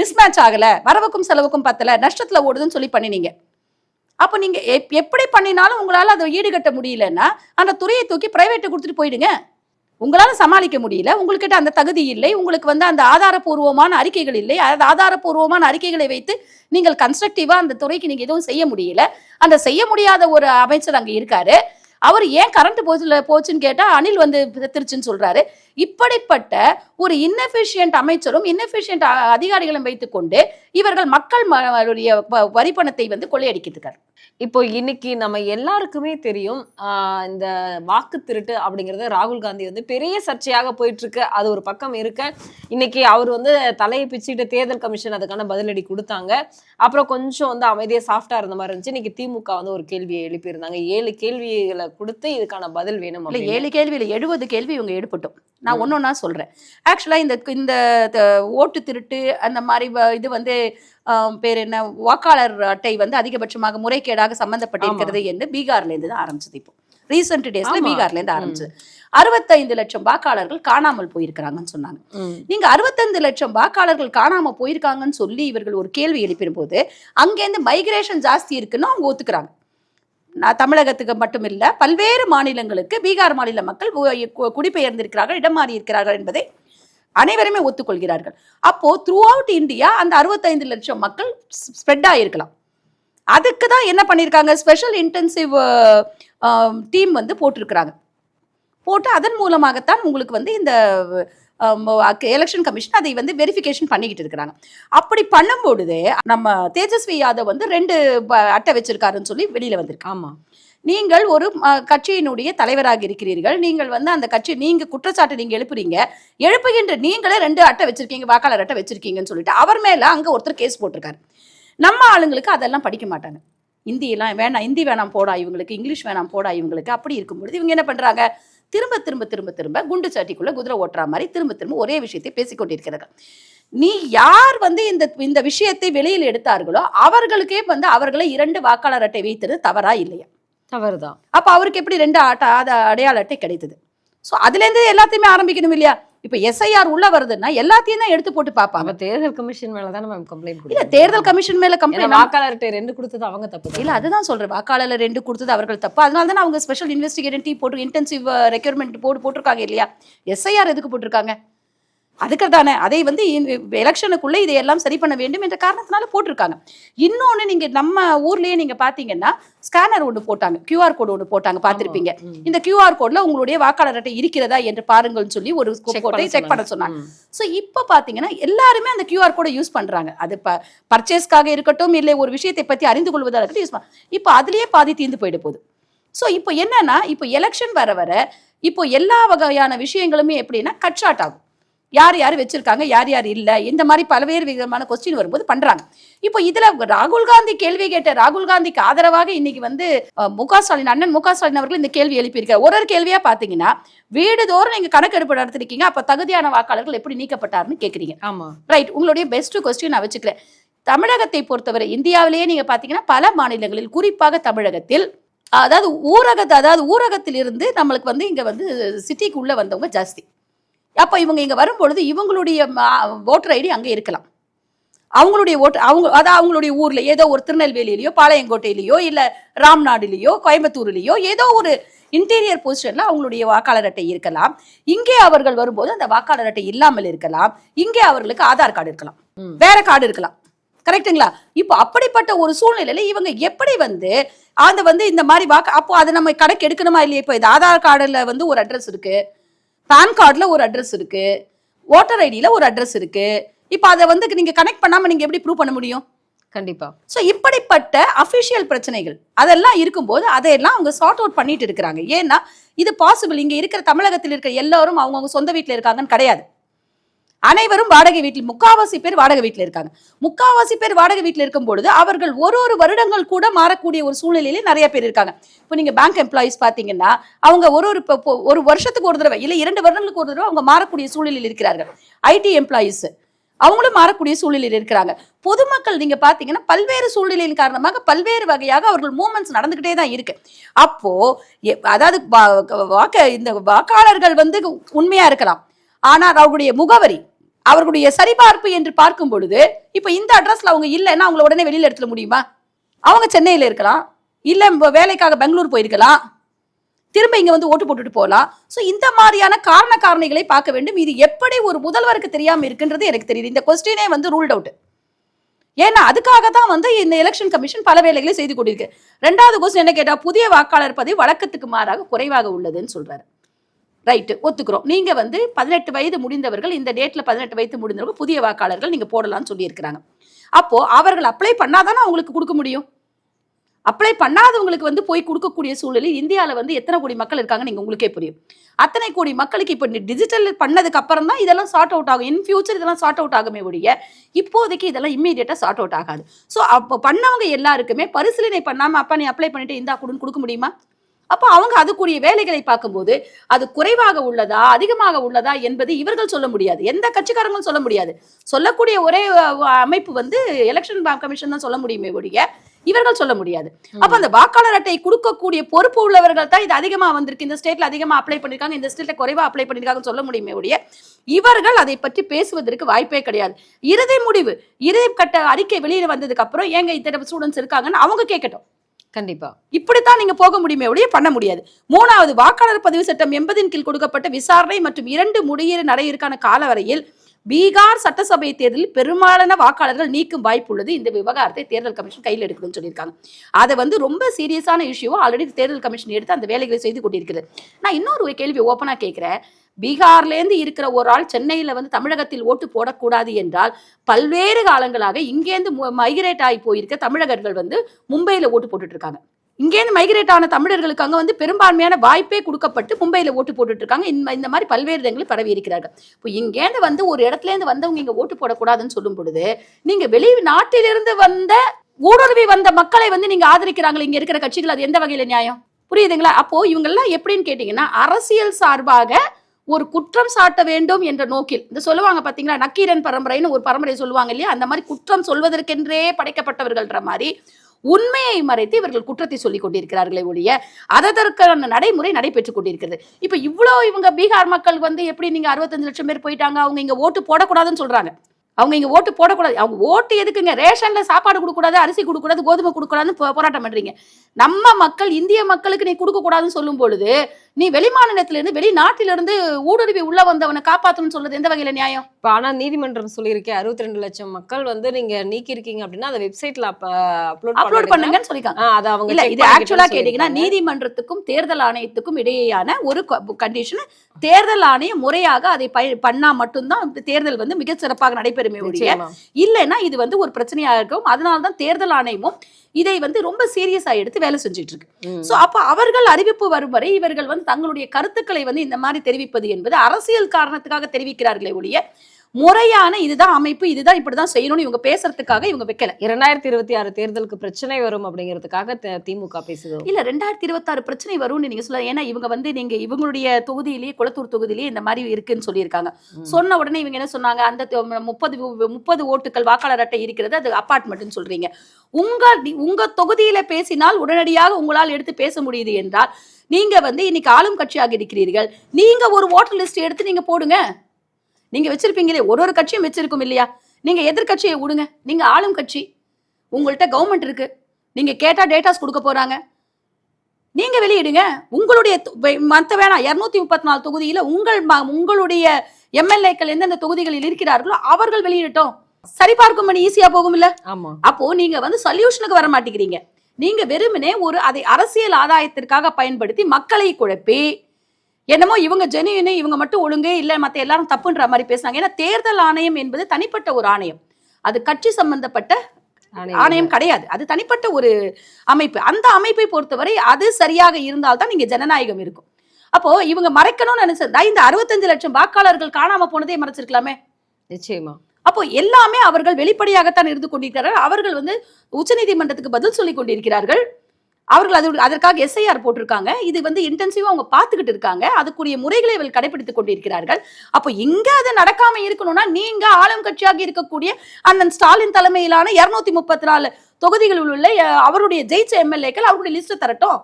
மிஸ்மேட்ச் ஆகல. வரவுக்கும் செலவுக்கும் பத்தல. நஷ்டத்துல ஓடுதுன்னு சொல்லி பண்ணினீங்க. அப்போ நீங்க எப்- எப்படி பண்ணினாலும் உங்களால் அதை ஈடுகட்ட முடியலன்னா அந்த துறையை தூக்கி பிரைவேட்டு கொடுத்துட்டு போயிடுங்க. உங்களால் சமாளிக்க முடியல உங்கள்கிட்ட அந்த தகுதி இல்லை உங்களுக்கு வந்து அந்த ஆதாரபூர்வமான அறிக்கைகள் இல்லை அது ஆதாரபூர்வமான அறிக்கைகளை வைத்து நீங்கள் கன்ஸ்ட்ரக்டிவாக அந்த துறைக்கு நீங்கள் எதுவும் செய்ய முடியல. அந்த செய்ய முடியாத ஒரு அமைச்சர் அங்கே இருக்காரு. அவர் ஏன் கரண்ட் போச்சுல போச்சுன்னு கேட்டால் அனில் வந்து திருச்சுன்னு சொல்றாரு. இப்படிப்பட்ட ஒரு இன்னெஃபிஷியன்ட் அமைச்சரும் இன்னெஃபிஷியன்ட் அதிகாரிகளும் வைத்துக்கொண்டு இவர்கள் மக்கள் வரி பணத்தை வந்து கொள்ளையடிக்கிறார் இப்போ இன்னைக்கு நம்ம எல்லாருக்குமே தெரியும் இந்த வாக்கு திருட்டு அப்படிங்கறது ராகுல் காந்தி வந்து பெரிய சர்ச்சையாக போயிட்டு இருக்கு அது ஒரு பக்கம் இருக்க. இன்னைக்கு அவர் வந்து தலையை பிச்சுட்டு தேர்தல் கமிஷன் அதுக்கான பதிலடி கொடுத்தாங்க. அப்புறம் கொஞ்சம் வந்து அமைதியா சாஃப்டா இருந்த மாதிரி இருந்துச்சு. இன்னைக்கு திமுக வந்து ஒரு கேள்வியை எழுப்பியிருந்தாங்க. ஏழு கேள்விகளை கொடுத்து இதுக்கான பதில் வேணும். ஏழு கேள்வியில எழுபது கேள்வி இவங்க எடுப்பட்டும் நான் ஒன்னொன்னா சொல்றேன். ஆக்சுவலா இந்த இந்த ஓட்டு திருட்டு அந்த மாதிரி இது வந்து பேர் என்ன வாக்காளர் அட்டை வந்து அதிகபட்சமாக முறைகேடாக சம்பந்தப்பட்டிருக்கிறது என்று பீகார்ல இருந்து தான் ஆரம்பிச்சது இப்போ. ரீசெண்ட் டேஸ்ல. பீகார்ல இருந்து ஆரம்பிச்சது. அறுபத்தைந்து லட்சம் வாக்காளர்கள் காணாமல் போயிருக்கிறாங்கன்னு சொன்னாங்க. நீங்க அறுபத்தைந்து லட்சம் வாக்காளர்கள் காணாம போயிருக்காங்கன்னு சொல்லி இவர்கள் ஒரு கேள்வி எழுப்பின போது அங்கேருந்து மைக்ரேஷன் ஜாஸ்தி இருக்குன்னு அவங்க ஒத்துக்கிறாங்க. தமிழகத்துக்கு மட்டும் பல்வேறு மாநிலங்களுக்கு பீகார் மாநில மக்கள் கு- குடிபெயர்ந்திருக்கிறார்கள் இடம் மாறி இருக்கிறார்கள் என்பதை அனைவருமே ஒத்துக்கொள்கிறார்கள். அப்போ த்ரூ அவுட் இந்தியா அந்த அறுபத்தைந்து லட்சம் மக்கள் ஸ்ப்ரெட் ஆகிருக்கலாம் அதுக்கு தான் என்ன பண்ணியிருக்காங்க? ஸ்பெஷல் இன்டென்சிவ் டீம் வந்து போட்டிருக்கிறாங்க. போட்டு அதன் மூலமாகத்தான் உங்களுக்கு வந்து இந்த எலெக்ஷன் கமிஷன் அதை வந்து வெரிஃபிகேஷன் பண்ணிக்கிட்டு இருக்கிறாங்க. அப்படி பண்ணும்பொழுதே நம்ம தேஜஸ்வி யாதவ் வந்து ரெண்டு அட்டை வச்சிருக்காருன்னு சொல்லி வெளியில வந்திருக்கு. நீங்கள் ஒரு கட்சியினுடைய தலைவராக இருக்கிறீர்கள். நீங்கள் வந்து அந்த கட்சி நீங்க குற்றச்சாட்டு நீங்க எழுப்புறீங்க. எழுப்புகின்ற நீங்களே ரெண்டு அட்டை வச்சிருக்கீங்க வாக்காளர் அட்டை வச்சிருக்கீங்கன்னு சொல்லிட்டு அவர் மேல அங்க ஒருத்தர் கேஸ் போட்டிருக்காரு. நம்ம ஆளுங்களுக்கு அதெல்லாம் படிக்க மாட்டாங்க. இந்தியெல்லாம் வேணாம் இந்தி வேணாம் போடா இவங்களுக்கு இங்கிலீஷ் வேணாம் போடா இவங்களுக்கு. அப்படி இருக்கும் பொழுது இவங்க என்ன பண்றாங்க? திரும்ப திரும்ப திரும்ப திரும்ப குண்டு சாட்டிக்குள்ள குதிரை ஓட்டுற மாதிரி திரும்ப திரும்ப ஒரே விஷயத்தை பேசிக்கொண்டிருக்கிறார்கள் நீ யார் வந்து இந்த இந்த விஷயத்தை வெளியில் எடுத்தார்களோ அவர்களுக்கே வந்து அவர்களை இரண்டு வாக்காளர் அட்டை வைத்தது தவறா இல்லையா? தவறுதான். அப்ப அவருக்கு எப்படி ரெண்டு ஆட்ட அடையாள அட்டை கிடைத்தது? ஸோ அதுலேருந்து எல்லாத்தையுமே ஆரம்பிக்கணும் இல்லையா? இப்போ எஸ்ஐஆர் உள்ள வருதுன்னா எல்லாத்தையும் தான் எடுத்து போட்டு பார்ப்பாங்க தேர்தல் கமிஷன் மேலதான் நம்ம கம்ப்ளைண்ட் இல்ல தேர்தல் கமிஷன் மேல கம்ப்ளைண்ட் வாக்காளர்கிட்ட ரெண்டு கொடுத்தது அவங்க தப்பு இல்ல அதுதான் சொல்றேன். வாக்காளர் ரெண்டு கொடுத்தது அவர்கள் தப்பு. அதனால தானே அவங்க ஸ்பெஷல் இன்வெஸ்டிகேஷன் டீம் போட்டு இன்டென்சிவ் ரெக்யூர்மெண்ட் போட்டு போட்டிருக்காங்க இல்லையா? எஸ்ஐஆர் எதுக்கு போட்டிருக்காங்க? அதுக்கு தானே அதை வந்து எலெக்ஷனுக்குள்ள இதையெல்லாம் சரி பண்ண வேண்டும் என்ற காரணத்தினால போட்டிருக்காங்க. இன்னொன்னு நீங்க நம்ம ஊர்லயே நீங்க பாத்தீங்கன்னா ஸ்கேனர் ஒன்று போட்டாங்க. QR கோடு ஒன்று போட்டாங்க பார்த்திருப்பீங்க இந்த QR கோட்ல உங்களுடைய வாக்காளர் அட்டை இருக்கிறதா என்று பாருங்கள்னு சொல்லி ஒரு கோட்டை செக் பண்ண சொன்னாங்க. ஸோ இப்போ பார்த்தீங்கன்னா எல்லாருமே அந்த QR கோடை யூஸ் பண்ணுறாங்க அது ப பர்ச்சேஸ்க்காக இருக்கட்டும் இல்லை ஒரு விஷயத்தை பற்றி அறிந்து கொள்வதாக இருக்கட்டும் யூஸ் பண்ண இப்போ அதுலேயே பாதி தீர்ந்து போயிட போகுது. ஸோ இப்போ என்னன்னா இப்போ எலெக்ஷன் வர வர இப்போ எல்லா வகையான விஷயங்களுமே எப்படின்னா கட் ஷாட் ஆகும். யார் யார் வச்சிருக்காங்க யார் யார் இல்லை இந்த மாதிரி பல்வேறு விதமான கொஸ்டின் வரும்போது பண்றாங்க. இப்போ இதுல ராகுல் காந்தி கேள்வி கேட்ட ராகுல் காந்திக்கு ஆதரவாக இன்னைக்கு வந்து மு க ஸ்டாலின் அண்ணன் மு க ஸ்டாலின் அவர்கள் இந்த கேள்வி எழுப்பியிருக்காரு. ஒரு ஒரு கேள்வியா பாத்தீங்கன்னா வீடுதோறும் நீங்க கணக்கெடுப்பு நடத்திருக்கீங்க அப்ப தகுதியான வாக்காளர்கள் எப்படி நீக்கப்பட்டாருன்னு கேக்குறீங்க. ஆமா. ரைட் உங்களுடைய பெஸ்ட் கொஸ்டின் நான் வச்சுக்கிறேன். தமிழகத்தை பொறுத்தவரை இந்தியாவிலேயே நீங்க பாத்தீங்கன்னா பல மாநிலங்களில் குறிப்பாக தமிழகத்தில் அதாவது ஊரகத்து அதாவது ஊரகத்தில் இருந்து நம்மளுக்கு வந்து இங்க வந்து சிட்டிக்கு உள்ள வந்தவங்க ஜாஸ்தி. அப்ப இவங்க இங்க வரும்பொழுது இவங்களுடைய ஓட்டர் ஐடி அங்க இருக்கலாம். அவங்களுடைய ஓட்டு அவங்க அதான் அவங்களுடைய ஊர்ல ஏதோ ஒரு திருநெல்வேலியிலயோ பாளையங்கோட்டையிலயோ இல்ல ராம்நாடுலயோ கோயம்புத்தூர்லயோ ஏதோ ஒரு இன்டீரியர் பொசிஷன்ல அவங்களுடைய வாக்காளர் அட்டை இருக்கலாம். இங்கே அவர்கள் வரும்போது அந்த வாக்காளர் அட்டை இல்லாமல் இருக்கலாம். இங்கே அவர்களுக்கு ஆதார் கார்டு இருக்கலாம். ம். வேற கார்டு இருக்கலாம். கரெக்ட்டுங்களா? இப்போ அப்படிப்பட்ட ஒரு சூழ்நிலையில இவங்க எப்படி வந்து அந்த வந்து இந்த மாதிரி வாக்கு அப்போ அதை நம்ம கணக்கு எடுக்கணுமா இல்லையா? இப்போ இது ஆதார் கார்டுல வந்து ஒரு அட்ரஸ் இருக்கு. பேன் கார்டுல ஒரு அட்ரஸ் இருக்கு. ஓட்டர் ஐடியில ஒரு அட்ரஸ் இருக்கு. இப்போ அதை வந்து நீங்க கனெக்ட் பண்ணாம நீங்க எப்படி ப்ரூவ் பண்ண முடியும்? கண்டிப்பா. ஸோ இப்படிப்பட்ட அஃபிஷியல் பிரச்சனைகள் அதெல்லாம் இருக்கும்போது அதையெல்லாம் அவங்க சார்ட் அவுட் பண்ணிட்டு இருக்கிறாங்க. ஏன்னா இது பாசிபிள் இங்க இருக்கிற தமிழகத்தில் இருக்கிற எல்லாரும் அவங்கவுங்க சொந்த வீட்டில் இருக்காங்கன்னு கிடையாது. அனைவரும் வாடகை வீட்டில் முக்காவாசி பேர் வாடகை வீட்டில் இருக்காங்க. முக்காவாசி பேர் வாடகை வீட்டில் இருக்கும் பொழுது அவர்கள் ஒரு ஒரு வருடங்கள் கூட மாறக்கூடிய ஒரு சூழ்நிலையிலே நிறைய பேர் இருக்காங்க. இப்போ நீங்க பேங்க் எம்ப்ளாயிஸ் பாத்தீங்கன்னா அவங்க ஒரு ஒரு இப்போ- ஒரு வருஷத்துக்கு ஒரு தடவை இல்லை இரண்டு வருடங்களுக்கு ஒரு தடவை அவங்க மாறக்கூடிய சூழ்நிலையில் இருக்கிறார்கள். ஐடி எம்ப்ளாயிஸ் அவங்களும் மாறக்கூடிய சூழ்நிலையில் இருக்கிறாங்க. பொதுமக்கள் நீங்க பாத்தீங்கன்னா பல்வேறு சூழ்நிலையின் காரணமாக பல்வேறு வகையாக அவர்கள் மூமெண்ட்ஸ் நடந்துகிட்டே தான் இருக்கு. அப்போ அதாவது வாக்க இந்த வாக்காளர்கள் வந்து உண்மையா இருக்கலாம். ஆனால் அவர்களுடைய முகவரி அவர்களுடைய சரிபார்ப்பு என்று பார்க்கும் பொழுது இப்போ இந்த அட்ரஸ்ல அவங்க இல்லைன்னா அவங்கள உடனே வெளியில் எடுத்துட முடியுமா? அவங்க சென்னையில் இருக்கலாம். இல்லை வேலைக்காக பெங்களூர் போயிருக்கலாம். திரும்ப இங்கே வந்து ஓட்டு போட்டுட்டு போகலாம். ஸோ இந்த மாதிரியான காரண காரணிகளை பார்க்க வேண்டும். இது எப்படி ஒரு முதல்வருக்கு தெரியாமல் இருக்குன்றது எனக்கு தெரியுது. இந்த கொஸ்டினே வந்து ரூல்ட் அவுட் ஏன்னா அதுக்காக தான் வந்து இந்த எலெக்ஷன் கமிஷன் பல வேலைகளை செய்து கொண்டிருக்கு. ரெண்டாவது கொஸ்டின் என்ன கேட்டால் புதிய வாக்காளர் பதிவு வழக்கத்துக்கு மாறாக குறைவாக உள்ளதுன்னு சொல்கிறாரு ரைட்டு ஒத்துக்கிறோம். நீங்கள் வந்து பதினெட்டு வயது முடிந்தவர்கள் இந்த டேட்டில் பதினெட்டு வயது முடிந்தவர்கள் புதிய வாக்காளர்கள் நீங்கள் போடலாம்னு சொல்லியிருக்கிறாங்க. அப்போது அவர்கள் அப்ளை பண்ணாதானே அவங்களுக்கு கொடுக்க முடியும்? அப்ளை பண்ணாதவங்களுக்கு வந்து போய் கொடுக்கக்கூடிய சூழலில் இந்தியாவில் வந்து எத்தனை கோடி மக்கள் இருக்காங்க நீங்கள் உங்களுக்கே புரியும். அத்தனை கோடி மக்களுக்கு இப்போ டிஜிட்டல் பண்ணதுக்கு அப்புறம் தான் இதெல்லாம் சார்ட் அவுட் ஆகும். இன் ஃபியூச்சர் இதெல்லாம் சார்ட் அவுட் ஆகுமே ஒழிய இப்போதைக்கு இதெல்லாம் இம்மீடியட்டாக சார்ட் அவுட் ஆகாது. ஸோ அப்போ பண்ணவங்க எல்லாருக்குமே பரிசீலனை பண்ணாமல் அப்பா நீ அப்ளை பண்ணிட்டு இந்தா கொடுன்னு கொடுக்க முடியுமா? அப்போ அவங்க அதுக்குரிய வேலைகளை பார்க்கும்போது அது குறைவாக உள்ளதா அதிகமாக உள்ளதா என்பது இவர்கள் சொல்ல முடியாது. எந்த கட்சிக்காரங்களும் சொல்ல முடியாது. சொல்லக்கூடிய ஒரே அமைப்பு வந்து எலெக்ஷன் கமிஷன் தான் சொல்ல முடியுமே ஒழிய இவர்கள் சொல்ல முடியாது. அப்ப அந்த வாக்காளர் அட்டை கொடுக்கக்கூடிய பொறுப்பு உள்ளவர்கள் தான் இது அதிகமா வந்திருக்கு. இந்த ஸ்டேட்ல அதிகமா அப்ளை பண்ணிருக்காங்க. இந்த ஸ்டேட்ல குறைவா அப்ளை பண்ணிருக்காங்கன்னு சொல்ல முடியுமே ஒழிய இவர்கள் அதை பற்றி பேசுவதற்கு வாய்ப்பே கிடையாது. இறுதி முடிவு இறுதி கட்ட அறிக்கை வெளியில வந்ததுக்கு அப்புறம் ஏங்க இத்தனை ஸ்டூடெண்ட்ஸ் இருக்காங்கன்னு அவங்க கேட்கட்டும். கண்டிப்பா. இப்படித்தான் நீங்க போக முடியுமே ஒழிய பண்ண முடியாது. மூணாவது வாக்காளர் பதிவு சட்டம் எண்பதின் கீழ் கொடுக்கப்பட்ட விசாரணை மற்றும் இரண்டு முடியிற நடையிற்கான காலவரையில் பீகார் சட்டசபை தேர்தலில் பெரும்பாலான வாக்காளர்கள் நீக்கும் வாய்ப்பு உள்ளது. இந்த விவகாரத்தை தேர்தல் கமிஷன் கையில் எடுக்கணும்னு சொல்லியிருக்காங்க. அதை வந்து ரொம்ப சீரியஸான இஷ்யூவோ ஆல்ரெடி தேர்தல் கமிஷன் எடுத்து அந்த வேலைகளை செய்து கொண்டிருக்கிறது நான் இன்னொரு கேள்வி ஓப்பனாக கேட்குறேன். பீகார்லேருந்து இருக்கிற ஒரு ஆள் சென்னையில் வந்து தமிழகத்தில் ஓட்டு போடக்கூடாது என்றால் பல்வேறு காலங்களாக இங்கேருந்து மைக்ரேட் ஆகி போயிருக்க தமிழகர்கள் வந்து மும்பையில் ஓட்டு போட்டுட்டு இருக்காங்க இங்கேருந்து மைக்ரேட் ஆன தமிழர்களுக்கு அங்கே வந்து பெரும்பான்மையான வாய்ப்பே கொடுக்கப்பட்டு மும்பையில் ஓட்டு போட்டுட்டு இருக்காங்க இந்த இந்த மாதிரி பல்வேறு இடங்களில் பரவி இருக்கிறார்கள். இப்போ இங்கேருந்து வந்து ஒரு இடத்துலேருந்து வந்தவங்க இங்கே ஓட்டு போடக்கூடாதுன்னு சொல்லும் பொழுது நீங்கள் வெளி நாட்டிலிருந்து வந்த ஊடுருவி வந்த மக்களை வந்து நீங்கள் ஆதரிக்கிறாங்களே இங்கே இருக்கிற கட்சிகள் அது எந்த வகையில் நியாயம்? புரியுதுங்களா? அப்போ இவங்கெல்லாம் எப்படின்னு கேட்டிங்கன்னா அரசியல் சார்பாக ஒரு குற்றம் சாட்ட வேண்டும் என்ற நோக்கில். இந்த சொல்லுவாங்க பார்த்தீங்களா நக்கீரன் பரம்பரைன்னு ஒரு பரம்பரை சொல்லுவாங்க இல்லையா? அந்த மாதிரி குற்றம் சொல்வதற்கென்றே படைக்கப்பட்டவர்கள்ன்ற மாதிரி உண்மையை மறைத்து இவர்கள் குற்றத்தை சொல்லிக் கொண்டிருக்கிறார்களே ஒழிய அதற்கான நடைமுறை நடைபெற்றுக் கொண்டிருக்கிறது. இப்ப இவ்வளோ இவங்க பீகார் மக்கள் வந்து எப்படி நீங்க அறுபத்தஞ்சு லட்சம் பேர் போயிட்டாங்க? அவங்க இங்க ஓட்டு போடக்கூடாதுன்னு சொல்றாங்க. அவங்க இங்க ஓட்டு போடக்கூடாது. அவங்க ஓட்டு எதுக்குங்க? ரேஷன்ல சாப்பாடு கொடுக்கக்கூடாது அரிசி கொடுக்கக்கூடாது கோதுமை கொடுக்கூடாதுன்னு போ- போராட்டம் பண்றீங்க. நம்ம மக்கள் இந்திய மக்களுக்கு நீ கொடுக்க கூடாதுன்னு சொல்லும் பொழுது நீ வெளிமாநிலத்திலிருந்து வெளிநாட்டிலிருந்து ஊடுருவி உள்ள வந்தவனை காப்பாத்தணும்னு சொல்றது எந்த வகையில நியாயம் இப்ப ஆனா நீதிமன்றம் சொல்லியிருக்கேன் அறுபத்தி ரெண்டு லட்சம் மக்கள் வந்து நீங்க நீக்கி இருக்கீங்க அப்படின்னா அதை வெப்சைட்ல அப்லோட் அப்லோட் பண்ணுங்கன்னு சொல்லிருக்காங்க அது அவங்க இல்ல இது பண்ணிக்கிட்டுன்னு ஆக்சுவலா கேட்டீங்கன்னா சொல்லியிருக்காங்க. நீதிமன்றத்துக்கும் தேர்தல் ஆணையத்துக்கும் இடையேயான ஒரு கண்டிஷன் தேர்தல் ஆணையம் முறையாக அதை பண்ணா மட்டும்தான் தேர்தல் வந்து மிக சிறப்பாக நடைபெறுமே. இல்லைன்னா இது வந்து ஒரு பிரச்சனையா இருக்கும் அதனால தான் தேர்தல் ஆணையமும் இதை வந்து ரொம்ப சீரியஸா எடுத்து வேலை செஞ்சுட்டு இருக்கு அப்ப அவர்கள் அறிவிப்பு வரும் வரை இவர்கள் வந்து தங்களுடைய கருத்துக்களை வந்து இந்த மாதிரி தெரிவிப்பது என்பது அரசியல் காரணத்துக்காக தெரிவிக்கிறார்களே ஒழிய முறையான இதுதான் அமைப்பு இதுதான் இப்படிதான் செய்யணும்னு இவங்க பேசுறதுக்காக இவங்க வைக்கல. இரண்டாயிரத்தி இருபத்தி ஆறு தேர்தலுக்கு பிரச்சனை வரும் அப்படிங்கிறதுக்காக த- திமுக பேசுது? இல்ல ரெண்டாயிரத்தி இருபத்தாறு பிரச்சனை வரும்னு நீங்க சொல்ல ஏன்னா இவங்க வந்து நீங்க இவங்களுடைய தொகுதியிலேயே குளத்தூர் தொகுதியிலேயே இந்த மாதிரி இருக்குன்னு சொல்லியிருக்காங்க. சொன்ன உடனே இவங்க என்ன சொன்னாங்க? அந்த முப்பது முப்பது ஓட்டுகள் வாக்காளர் அட்டை இருக்கிறது அது அப்பார்ட்மெண்ட்னு சொல்றீங்க. உங்க உங்க தொகுதியில பேசினால் உடனடியாக உங்களால் எடுத்து பேச முடியுது என்றால் நீங்க வந்து இன்னைக்கு ஆளும் கட்சியாக இருக்கிறீர்கள். நீங்க ஒரு ஓட்டர் லிஸ்ட் எடுத்து நீங்க போடுங்க. நீங்க வச்சிருப்பீங்களே ஒரு ஒரு கட்சியும் வச்சிருக்கும் இல்லையா? நீங்க எதிர்க்கட்சியை விடுங்க. நீங்க ஆளும் கட்சி. உங்கள்கிட்ட கவர்மெண்ட் இருக்கு. நீங்க கேட்டா டேட்டாஸ் கொடுக்க போறாங்க. நீங்க வெளியிடுங்க. உங்களுடைய மத்த வேணாம் இருநூத்தி முப்பத்தி நாலு தொகுதியில உங்கள் ம- உங்களுடைய எம்எல்ஏக்கள் எந்தெந்த தொகுதிகளில் இருக்கிறார்களோ அவர்கள் வெளியிடட்டும். சரிபார்க்கும் பணி ஈஸியா போகும் இல்ல அப்போ நீங்க வந்து சொல்யூஷனுக்கு வர மாட்டேங்கிறீங்க நீங்க வெறுமனே ஒரு அதை அரசியல் ஆதாயத்திற்காக பயன்படுத்தி மக்களை குழப்பி என்னமோ இவங்க ஜெனியூனு இவங்க மட்டும் ஒழுங்கு இல்ல மத்த எல்லாரும் தப்புன்ற மாதிரி பேசுனாங்க. ஏன்னா தேர்தல் ஆணையம் என்பது தனிப்பட்ட ஒரு ஆணையம். அது கட்சி சம்பந்தப்பட்ட ஆணையம் கிடையாது. அது தனிப்பட்ட ஒரு அமைப்பு. அந்த அமைப்பை பொறுத்தவரை அது சரியாக இருந்தால்தான் நீங்க ஜனநாயகம் இருக்கும். அப்போ இவங்க மறைக்கணும்னு நினைச்சதா இந்த அறுபத்தஞ்சு லட்சம் வாக்காளர்கள் காணாம போனதே மறைச்சிருக்கலாமே? நிச்சயமா. அப்போ எல்லாமே அவர்கள் வெளிப்படையாகத்தான் இருந்து கொண்டிருக்கிறார்கள். அவர்கள் வந்து உச்சநீதிமன்றத்துக்கு பதில் சொல்லிக் கொண்டிருக்கிறார்கள். அவர்கள் அது அதற்காக எஸ்ஐஆர் போட்டிருக்காங்க. இது வந்து இன்டென்சிவா அவங்க பார்த்துக்கிட்டு இருக்காங்க. அதுக்குரிய முறைகளை அவர்கள் கடைபிடித்துக் கொண்டிருக்கிறார்கள். அப்போ இங்க அது நடக்காம இருக்கணும்னா நீங்க ஆளும் கட்சியாக இருக்கக்கூடிய அண்ணன் ஸ்டாலின் தலைமையிலான இருநூத்தி முப்பத்தி நாலு தொகுதிகளில் உள்ள அவருடைய ஜெயிச்ச எம்எல்ஏக்கள் அவருடைய லிஸ்ட் தரட்டும்.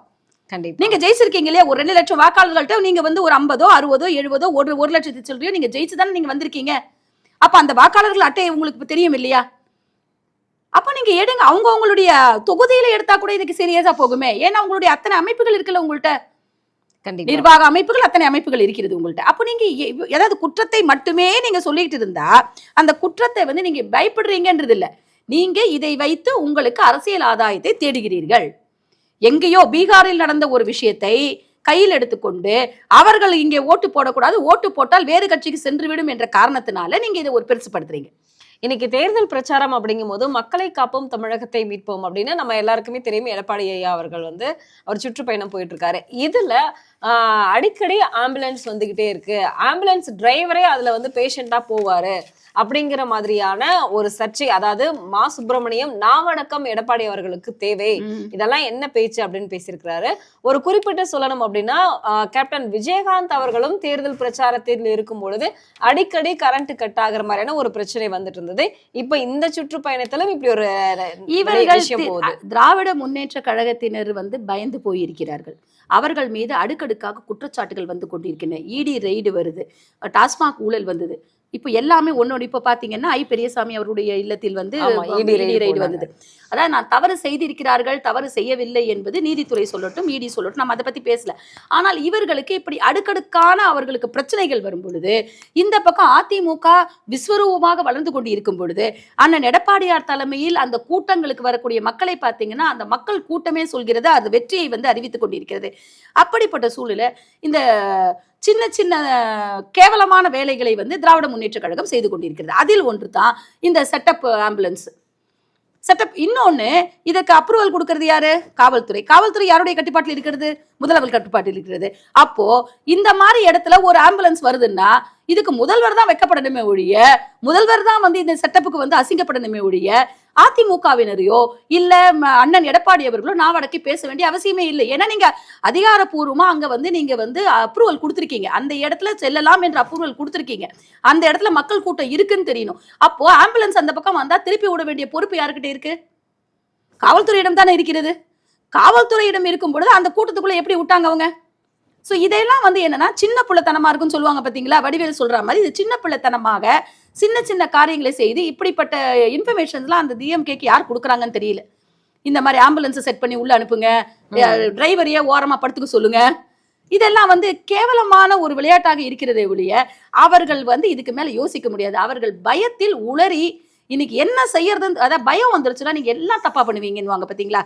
கண்டிப்பா. நீங்க ஜெயிச்சிருக்கீங்க இல்லையா? ஒரு ரெண்டு லட்சம் வாக்காளர்கள்ட்ட நீங்க வந்து ஒரு ஐம்பதோ அறுபதோ எழுபதோ ஒரு ஒரு லட்சத்தி சொல்றியோ நீங்க ஜெயிச்சு தானே நீங்க வந்திருக்கீங்க. அப்ப அந்த வாக்காளர்கள் அட்டை உங்களுக்கு தெரியும் இல்லையா? அப்ப நீங்க எடுங்க. அவங்க அவங்களுடைய தொகுதியில எடுத்தா கூட இதுக்கு சீரியஸா போகுமே. ஏன்னா உங்களுடைய அத்தனை அமைப்புகள் இருக்குல்ல உங்கள்ட்ட? கண்டிப்பா. நிர்வாக அமைப்புகள் அத்தனை அமைப்புகள் இருக்கிறது உங்கள்ட்ட. அப்ப நீங்க ஏதாவது குற்றத்தை மட்டுமே நீங்க சொல்லிட்டு இருந்தா அந்த குற்றத்தை வந்து நீங்க பயப்படுறீங்கன்றது இல்ல நீங்க இதை வைத்து உங்களுக்கு அரசியல் ஆதாயத்தை தேடுகிறீர்கள். எங்கேயோ பீகாரில் நடந்த ஒரு விஷயத்தை கையில் எடுத்துக்கொண்டு அவர்கள் இங்கே ஓட்டு போடக்கூடாது ஓட்டு போட்டால் வேறு கட்சிக்கு சென்றுவிடும் என்ற காரணத்தினால நீங்க இதை ஒரு பெருசுப்படுத்துறீங்க இன்னைக்கு தேர்தல் பிரச்சாரம் அப்படிங்கும் போது மக்களை காப்போம் தமிழகத்தை மீட்போம் அப்படின்னு நம்ம எல்லாருக்குமே தெரியும். எடப்பாடி ஐயா அவர்கள் வந்து அவர் சுற்றுப்பயணம் போயிட்டு இருக்காரு இதுல அடிக்கடி ஆம்புலன்ஸ் வந்துகிட்டே இருக்கு. ஆம்புலன்ஸ் டிரைவரே அதுல வந்து பேஷண்டா போவாரு. அப்படிங்கிற மாதிரியான ஒரு சர்ச்சை அதாவது மா சுப்பிரமணியம் நாவடக்கம் எடப்பாடி அவர்களுக்கு தேவை. இதெல்லாம் என்ன பேச்சு அப்படின்னு பேசியிருக்கிறாரு. ஒரு குறிப்பிட்டு சொல்லணும் அப்படின்னா கேப்டன் விஜயகாந்த் அவர்களும் தேர்தல் பிரச்சாரத்தில் இருக்கும் பொழுது அடிக்கடி கரண்ட் கட் ஆகுற மாதிரியான ஒரு பிரச்சனை வந்துட்டு இருந்தது. இப்ப இந்த சுற்றுப்பயணத்திலும் இப்படி ஒரு இவர்கள் திராவிட முன்னேற்ற கழகத்தினர் வந்து பயந்து போயிருக்கிறார்கள். அவர்கள் மீது அடுக்கடுக்காக குற்றச்சாட்டுகள் வந்து கொண்டிருக்கின்றன. இடி ரெய்டு வருது. டாஸ்மாக் ஊழல் வந்தது. இப்போ எல்லாமே ஒன்னொன்று இப்போ பார்த்தீங்கன்னா ஐ பெரியசாமி அவருடைய இல்லத்தில் வந்து போனாங்க. வந்தது. அதான் நான் தவறு செய்திருக்கிறார்கள் தவறு செய்யவில்லை என்பது நீதித்துறை சொல்லட்டும் இடி சொல்லட்டும் நம்ம அதை பத்தி பேசல. ஆனால் இவர்களுக்கு இப்படி அடுக்கடுக்கான அவர்களுக்கு பிரச்சனைகள் வரும் பொழுது இந்த பக்கம் அதிமுக விஸ்வரூபமாக வளர்ந்து கொண்டு இருக்கும் பொழுது அண்ணன் எடப்பாடியார் தலைமையில் அந்த கூட்டங்களுக்கு வரக்கூடிய மக்களை பார்த்தீங்கன்னா அந்த மக்கள் கூட்டமே சொல்கிறது அது வெற்றியை வந்து அறிவித்துக் கொண்டிருக்கிறது. அப்படிப்பட்ட சூழல இந்த சின்ன சின்ன கேவலமான வேலைகளை வந்து திராவிட முன்னேற்ற கழகம் செய்து கொண்டிருக்கிறது. அதில் ஒன்று தான் இந்த செட்டப் ஆம்புலன்ஸ் செட்டப் இன்னொன்று இதுக்கு அப்ரூவல் கொடுக்கறது யாரு? காவல்துறை. காவல்துறை யாருடைய கட்டுப்பாட்டில் இருக்கிறது? முதல்வர் கட்டுப்பாட்டில் இருக்கிறது. அப்போ இந்த மாதிரி இடத்துல ஒரு ஆம்புலன்ஸ் வருதுன்னா இதுக்கு முதல்வர் தான் வைக்கப்படணுமே ஒழிய முதல்வர் தான் வந்து இந்த செட்டப்புக்கு வந்து அசிங்கப்படணுமே ஒழிய அதிமுகவினரையோ இல்ல ம, அண்ணன் எடப்பாடி அவர்களோ நாவடக்கி பேச வேண்டிய அவசியமே இல்லை. ஏன்னா நீங்க அதிகாரப்பூர்வமா அங்க வந்து நீங்க வந்து அப்ரூவல் கொடுத்துருக்கீங்க. அந்த இடத்துல செல்லலாம் என்ற அப்ரூவல் கொடுத்துருக்கீங்க. அந்த இடத்துல மக்கள் கூட்டம் இருக்குன்னு தெரியணும். அப்போ ஆம்புலன்ஸ் அந்த பக்கம் வந்தா திருப்பி விட வேண்டிய பொறுப்பு யாருக்கிட்ட இருக்கு? காவல்துறையிடம் தானே இருக்கிறது. காவல்துறையிடம் இருக்கும் பொழுது அந்த கூட்டத்துக்குள்ள எப்படி விட்டாங்க அவங்க? ஸோ இதெல்லாம் வந்து என்னன்னா சின்ன பிள்ளைத்தனமா இருக்குன்னு சொல்லுவாங்க பாத்தீங்களா? வடிவேலு சொல்ற மாதிரி இது சின்ன பிள்ளைத்தனமாக சின்ன சின்ன காரியங்களை செய்து இப்படிப்பட்ட இன்ஃபர்மேஷன்ஸ்லாம் அந்த டிஎம்கேக்கு யார் கொடுக்குறாங்கன்னு தெரியல. இந்த மாதிரி ஆம்புலன்ஸை செட் பண்ணி உள்ள அனுப்புங்க. டிரைவரையே ஓரமா படுத்துக்க சொல்லுங்க. இதெல்லாம் வந்து கேவலமான ஒரு விளையாட்டாக இருக்கிறதே ஒழிய அவர்கள் வந்து இதுக்கு மேல யோசிக்க முடியாது. அவர்கள் பயத்தில் உளறி இன்னைக்கு என்ன செய்யறதுன்னு அதாவது பயம் வந்துருச்சுன்னா நீங்க எல்லாம் தப்பா பண்ணுவீங்கன்னு பாத்தீங்களா?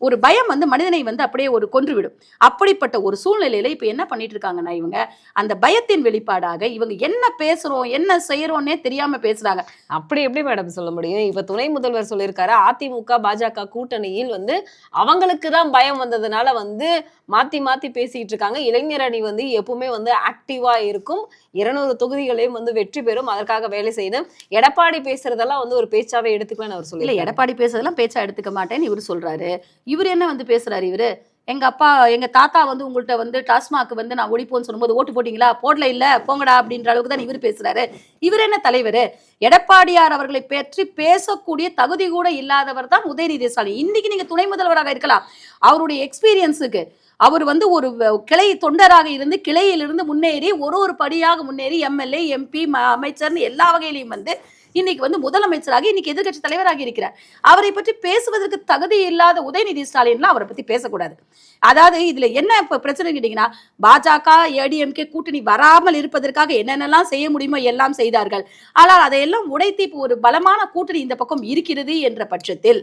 ஒரு பயம் வந்து மனிதனை வந்து அப்படியே ஒரு கொன்றுவிடும். அப்படிப்பட்ட ஒரு சூழ்நிலையில இப்ப என்ன பண்ணிட்டு இருக்காங்கன்னா இவங்க? அந்த பயத்தின் வெளிப்பாடாக இவங்க என்ன பேசுறோம் என்ன செய்யறோம்னே தெரியாம பேசுறாங்க. அப்படி எப்படி மேடம் சொல்ல முடியும்? இப்ப துணை முதல்வர் சொல்லியிருக்காரு அதிமுக பாஜக கூட்டணியில் வந்து அவங்களுக்கு தான் பயம் வந்ததுனால வந்து மாத்தி மாத்தி பேசிட்டு இருக்காங்க. இளைஞர் அணி வந்து எப்பவுமே வந்து ஆக்டிவா இருக்கும். இருநூறு தொகுதிகளையும் வந்து வெற்றி பெறும். அதற்காக வேலை செய்யணும் எடப்பாடி பேசுறதெல்லாம் வந்து ஒரு பேச்சாவே எடுத்துக்கலாம்னு அவர் இல்ல சொல்லி எடப்பாடி பேசுறதெல்லாம் பேச்சா எடுத்துக்க மாட்டேன்னு இவர் சொல்றாரு. இவர் என்ன வந்து பேசுறாரு இவரு? எங்க அப்பா எங்க தாத்தா வந்து உங்கள்கிட்ட வந்து டாஸ்மாக் வந்து நான் ஒழிப்போன்னு சொல்லும்போது ஓட்டு போட்டீங்களா? போடல இல்ல போங்கடா அப்படின்ற அளவுக்கு தான் இவர் பேசுறாரு. இவர் என்ன தலைவர்? எடப்பாடியார் அவர்களை பற்றி பேசக்கூடிய தகுதி கூட இல்லாதவர் தான் உதயநிதி ஸ்டாலின் இன்னைக்கு நீங்க துணை முதல்வராக இருக்கலாம். அவருடைய எக்ஸ்பீரியன்ஸுக்கு அவர் வந்து ஒரு வ- கிளை தொண்டராக இருந்து கிளையிலிருந்து முன்னேறி ஒரு ஒரு படியாக முன்னேறி எம்எல்ஏ எம்பி அமைச்சர்னு எல்லா வகையிலையும் வந்து இன்னைக்கு வந்து முதலமைச்சராக இன்னைக்கு எதிர்க்கட்சி தலைவராக இருக்கிறார். அவரை பற்றி பேசுவதற்கு தகுதி இல்லாத உதயநிதி ஸ்டாலின்லாம் அவரை பற்றி பேசக்கூடாது. அதாவது இதுல என்ன இப்போ பிரச்சனை கேட்டீங்கன்னா பாஜக ஏடிஎம்கே கூட்டணி வராமல் இருப்பதற்காக என்னென்னலாம் செய்ய முடியுமோ எல்லாம் செய்தார்கள். ஆனால் அதையெல்லாம் உடைத்து இப்போ ஒரு பலமான கூட்டணி இந்த பக்கம் இருக்கிறது என்ற பட்சத்தில்.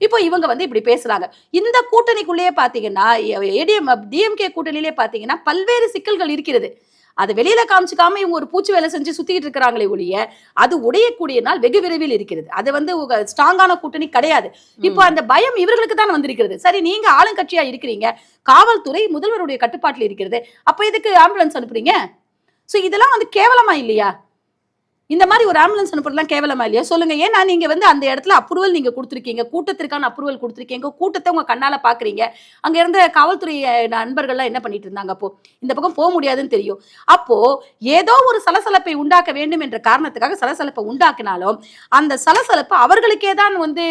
இப்போ இவங்க வந்து இப்படி பேசுறாங்க. இந்த கூட்டணிக்குள்ளேயே பார்த்தீங்கன்னா ஏடிஎம் டிஎம்கே கூட்டணியிலே பார்த்தீங்கன்னா பல்வேறு சிக்கல்கள் இருக்கிறது. அது வெளியில காமிச்சுக்காம இவங்க ஒரு பூச்சி வேலை செஞ்சு சுத்திட்டு இருக்கிறாங்களே ஒழிய அது உடையக்கூடிய நாள் வெகு விரைவில் இருக்கிறது. அது வந்து ஸ்ட்ராங்கான கூட்டணி கிடையாது. இப்போ அந்த பயம் இவர்களுக்கு தான் வந்திருக்கிறது. சரி நீங்க ஆளுங்கட்சியா இருக்கிறீங்க. காவல்துறை முதல்வருடைய கட்டுப்பாட்டில் இருக்கிறது. அப்ப எதுக்கு ஆம்புலன்ஸ் அனுப்புறீங்க? சோ இதெல்லாம் வந்து கேவலமா இல்லையா? இந்த மாதிரி ஒரு ஆம்புலன்ஸ் அனுப்புறதுலாம் கேவலமா இல்லையா? சொல்லுங்க. ஏன்னா நீங்க வந்து அந்த இடத்துல அப்ரூவல் நீங்க கொடுத்துருக்கீங்க. கூட்டத்திற்கான அப்ரூவல் கொடுத்துருக்கீங்க. கூட்டத்தை உங்க கண்ணால பாக்குறீங்க. அங்க இருந்த காவல்துறை நண்பர்கள்லாம் என்ன பண்ணிட்டு இருந்தாங்க அப்போ? இந்த பக்கம் போக முடியாதுன்னு தெரியும். அப்போ ஏதோ ஒரு சலசலப்பை உண்டாக்க வேண்டும் என்ற காரணத்துக்காக சலசலப்பை உண்டாக்கினாலும் அந்த சலசலப்பு அவர்களுக்கே தான் வந்து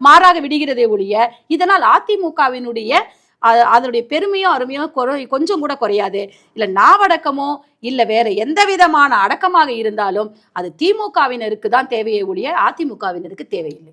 மாறாக விடுகிறதே ஒழிய இதனால் அதிமுகவினுடைய அதனுடைய பெருமையும் அருமையும் குறை கொஞ்சம் கூட குறையாது. இல்லை நாவடக்கமோ இல்லை வேற எந்த விதமான அடக்கமாக இருந்தாலும் அது திமுகவினருக்கு தான் தேவையே ஒழிய அதிமுகவினருக்கு தேவையில்லை.